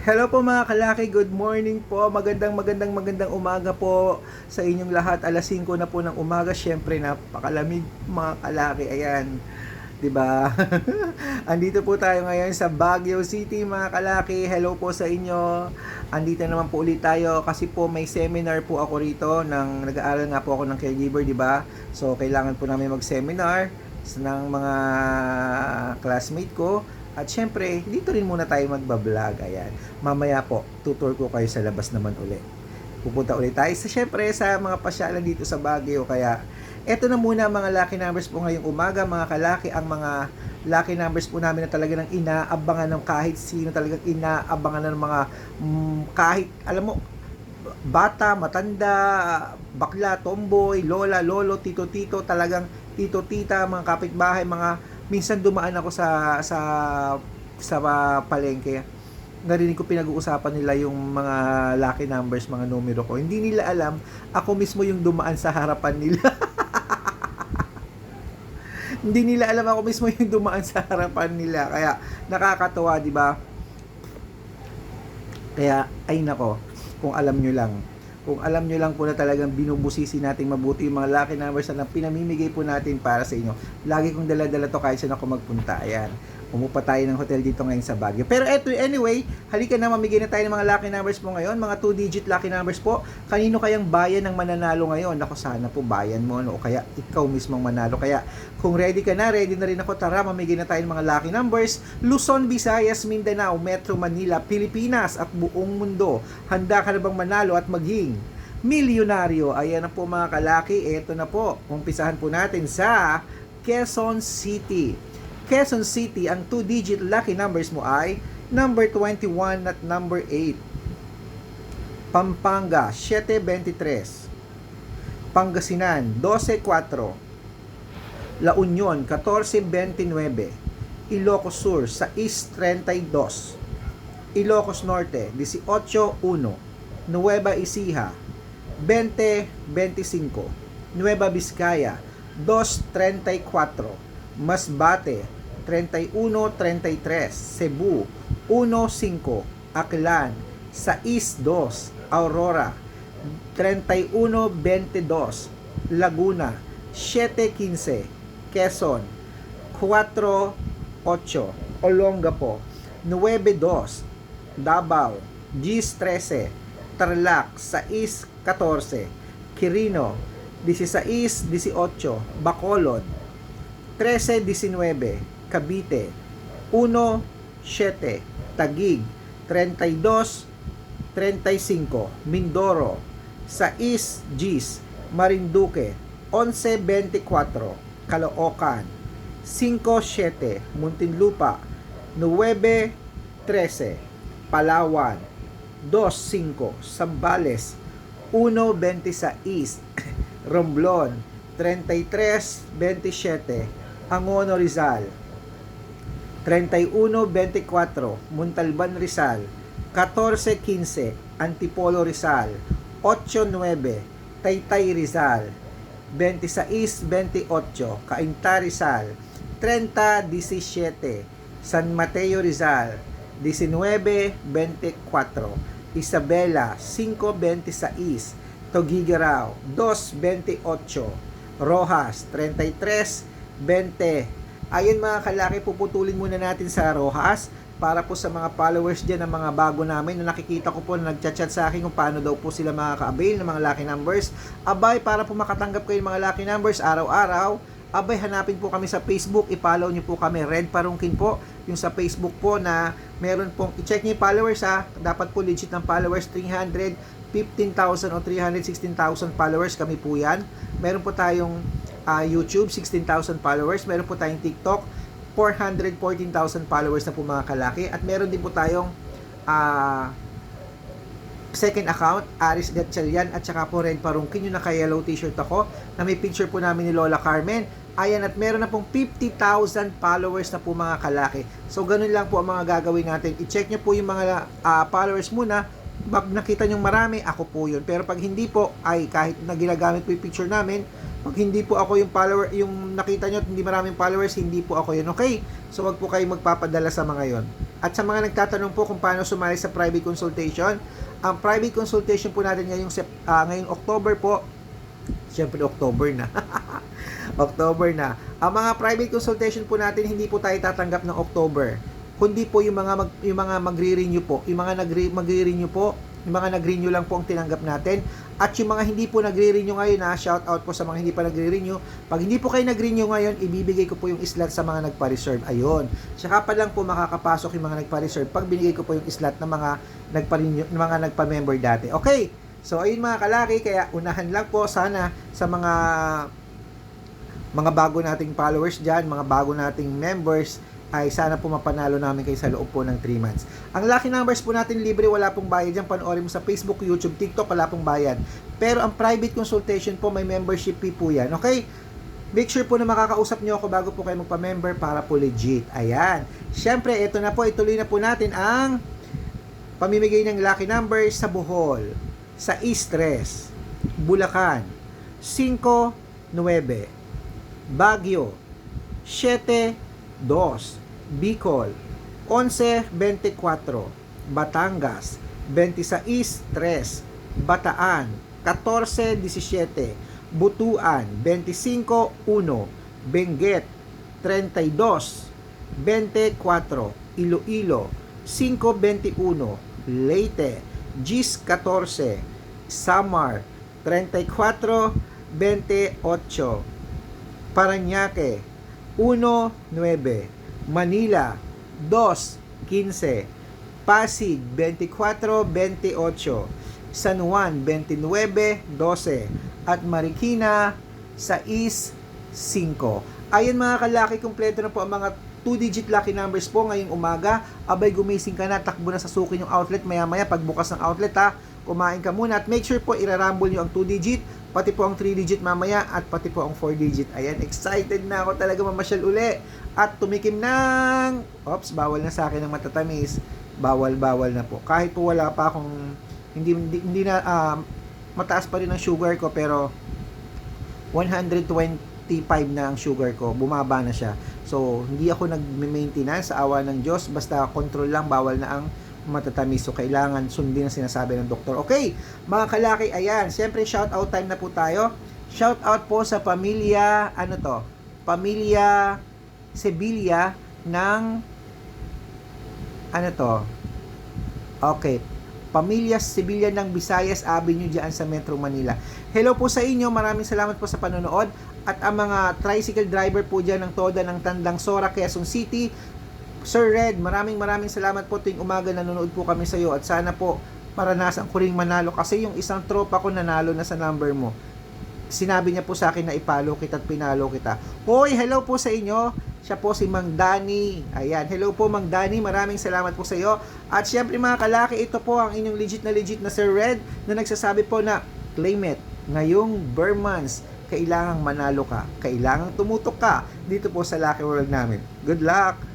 Hello po mga kalaki, good morning po. Magandang magandang magandang umaga po sa inyong lahat. Alas 5 na po ng umaga. Syempre napakalamig mga kalaki. Ayan. 'Di ba? Andito po tayo ngayon sa Baguio City mga kalaki. Hello po sa inyo. Andito naman po ulit tayo kasi po may seminar po ako rito ng nag-aaral nga po ako ng caregiver, 'di ba? So kailangan po namin mag-seminar ng mga classmate ko at syempre, dito rin muna tayo magbablog. Ayan. Mamaya po, tutor ko kayo sa labas naman uli. Pupunta ulit tayo sa syempre sa mga pasyalan dito sa Baguio. Kaya, eto na muna mga lucky numbers po ngayong umaga. Mga kalaki, ang mga lucky numbers po namin na talaga ng inaabangan ng kahit sino talagang inaabangan ng mga mm, kahit, alam mo, bata, matanda, bakla, tomboy, lola, lolo, tito, tito, talagang tito, tita, mga kapitbahay, mga minsan dumaan ako sa sa sa palengke narinig ko pinag-uusapan nila yung mga lucky numbers, mga numero ko. Hindi nila alam, ako mismo yung dumaan sa harapan nila. Hindi nila alam ako mismo yung dumaan sa harapan nila. Kaya nakakatuwa, di ba? Kaya, ay nako, kung alam nyo lang, kung alam nyo lang po na talagang binubusisi natin mabuti yung mga lucky numbers na pinamimigay po natin para sa inyo. Lagi kong dala-dala to kahit saan ako magpunta. Ayan. Umupa tayo ng hotel dito ngayon sa Baguio. Pero eto, anyway, halika na mamigay na tayo ng mga lucky numbers po ngayon. Mga 2-digit lucky numbers po. Kanino kayang bayan ng mananalo ngayon? Ako sana po bayan mo, no? O kaya ikaw mismong manalo. Kaya kung ready ka na, ready na rin ako. Tara, mamigay na tayo ng mga lucky numbers. Luzon, Visayas, Mindanao, Metro Manila, Pilipinas at buong mundo. Handa ka na bang manalo at maging milyonaryo? Ayan na po mga kalaki. Eto na po. Umpisahan po natin sa Quezon City. Quezon City, ang 2-digit lucky numbers mo ay number 21 at number 8. Pampanga, 723. Pangasinan, 12.4. La Union, 14.29. Ilocos Sur, 6.32. Ilocos Norte, 18.1. Nueva Ecija, 20.25. Nueva Vizcaya, 2.34. Masbate, 31-33, Cebu, 1-5, Aklan, 6-2, Aurora, 31-22, Laguna, 7-15, Quezon, 4-8, Olongapo, 9-2, Davao, 10-13, Tarlac, 6-14, Quirino, 16-18, Bacolod, 13-19, Cavite, 1-7, Tagig, 32-35, Mindoro, 6 Gis, Marinduque, 11-24, Caloocan, 5-7, Muntinlupa, 9-13, Palawan, 2-5, Sambales, 1-26, Romblon, 33-27, Angono Rizal, 31-24, Muntalban Rizal, 14-15, Antipolo Rizal, 8-9, Taytay Rizal, 26-28, Cainta Rizal, 30-17, San Mateo Rizal, 19-24, Isabela, 5-26, Togigaraw, 2-28, Rojas, 33-20, Ayun mga kalaki, puputulin muna natin sa Rojas para po sa mga followers dyan ng mga bago namin na nakikita ko po na nagchat-chat sa akin kung paano daw po sila makaka-avail ng mga lucky numbers. Abay, para po makatanggap kayo ng mga lucky numbers araw-araw, abay, hanapin po kami sa Facebook, i-follow nyo po kami, Red Parungkin po, yung sa Facebook po na meron pong, i-check nyo yung followers ha, dapat po legit ng followers, 315,000 o 316,000 followers kami po yan. Meron po tayong uh, YouTube, 16,000 followers. Meron po tayong TikTok, 414,000 followers na po mga kalaki. At meron din po tayong uh, second account, Aris Gatchalian at saka po Red Parungkin, yung naka-yellow t-shirt ako, na may picture po namin ni Lola Carmen. Ayan, at meron na pong 50,000 followers na po mga kalaki. So, ganun lang po ang mga gagawin natin. I-check nyo po yung mga uh, followers muna. Pag nakita nyo marami, ako po yun. Pero pag hindi po, ay kahit na ginagamit po yung picture namin, pag hindi po ako yung follower, yung nakita nyo at hindi maraming followers, hindi po ako yun. Okay? So wag po kayong magpapadala sa mga yon. At sa mga nagtatanong po kung paano sumali sa private consultation, ang private consultation po natin ngayong, ah, ngayong October po, Siyempre, October na. October na. Ang mga private consultation po natin, hindi po tayo tatanggap ng October. Kundi po yung mga, mag, yung mga magre-renew po. Yung mga nagre, magre-renew po, yung mga nag-renew lang po ang tinanggap natin. At yung mga hindi po nagre-renew ngayon, na shout out po sa mga hindi pa nagre-renew. Pag hindi po kayo nag-renew ngayon, ibibigay ko po yung slot sa mga nagpa-reserve. Ayun. Saka pa lang po makakapasok yung mga nagpa-reserve pag binigay ko po yung slot ng mga nagpa-renew, mga nagpa-member dati. Okay. So, ayun mga kalaki, kaya unahan lang po sana sa mga mga bago nating followers dyan, mga bago nating members, ay sana po mapanalo namin kayo sa loob po ng 3 months. Ang lucky numbers po natin libre, wala pong bayad dyan. Panoorin mo sa Facebook, YouTube, TikTok, wala pong bayad. Pero ang private consultation po, may membership fee po yan. Okay? Make sure po na makakausap nyo ako bago po kayo magpa-member para po legit. Ayan. Siyempre, ito na po, ituloy na po natin ang pamimigay ng lucky numbers sa Bohol, sa Istres, Bulacan, 5, 9, Baguio, 7, 2, Bicol. 11-24 Batangas 26-3 Bataan 14-17 Butuan 25-1 Benguet 32-24 Iloilo 5-21 Leyte GIS 14 Samar 34-28 Parañaque 1.9 Manila 2.15 Pasig 24.28 San Juan 29.12 at Marikina 6.5 Ayan mga kalaki, kumpleto na po ang mga 2-digit lucky numbers po ngayong umaga. Abay gumising ka na, takbo na sa sukin yung outlet. Maya-maya pagbukas ng outlet ha. Kumain ka muna. At make sure po irarumble nyo ang 2-digit pati po ang 3-digit mamaya, at pati po ang 4-digit. Ayan, excited na ako talaga mamasyal uli. At tumikim ng... Oops, bawal na sa akin ng matatamis. Bawal, bawal na po. Kahit po wala pa akong... Hindi, hindi, hindi na... ah, mataas pa rin ang sugar ko, pero 125 na ang sugar ko, bumaba na siya. So, hindi ako nag-maintenance sa awa ng Diyos, basta control lang, bawal na ang matatamis. So, kailangan sundin ang sinasabi ng doktor. Okay, mga kalaki, ayan, siyempre shout out time na po tayo. Shout out po sa pamilya, ano to, pamilya Sevilla ng, ano to, okay, Pamilya Sevilla ng Visayas Avenue dyan sa Metro Manila. Hello po sa inyo, maraming salamat po sa panonood. At ang mga tricycle driver po dyan ng Toda ng Tandang Sora, Quezon City, Sir Red, maraming maraming salamat po tuwing umaga nanonood po kami sa iyo at sana po maranasan ko ring manalo kasi yung isang tropa ko nanalo na sa number mo. Sinabi niya po sa akin na ipalo kita at pinalo kita. Hoy, hello po sa inyo. Siya po si Mang Dani. Ayan, hello po Mang Dani. Maraming salamat po sa iyo. At syempre mga kalaki, ito po ang inyong legit na legit na Sir Red na nagsasabi po na claim it. Ngayong Burmans, kailangang manalo ka. Kailangang tumutok ka dito po sa Lucky World namin. Good luck!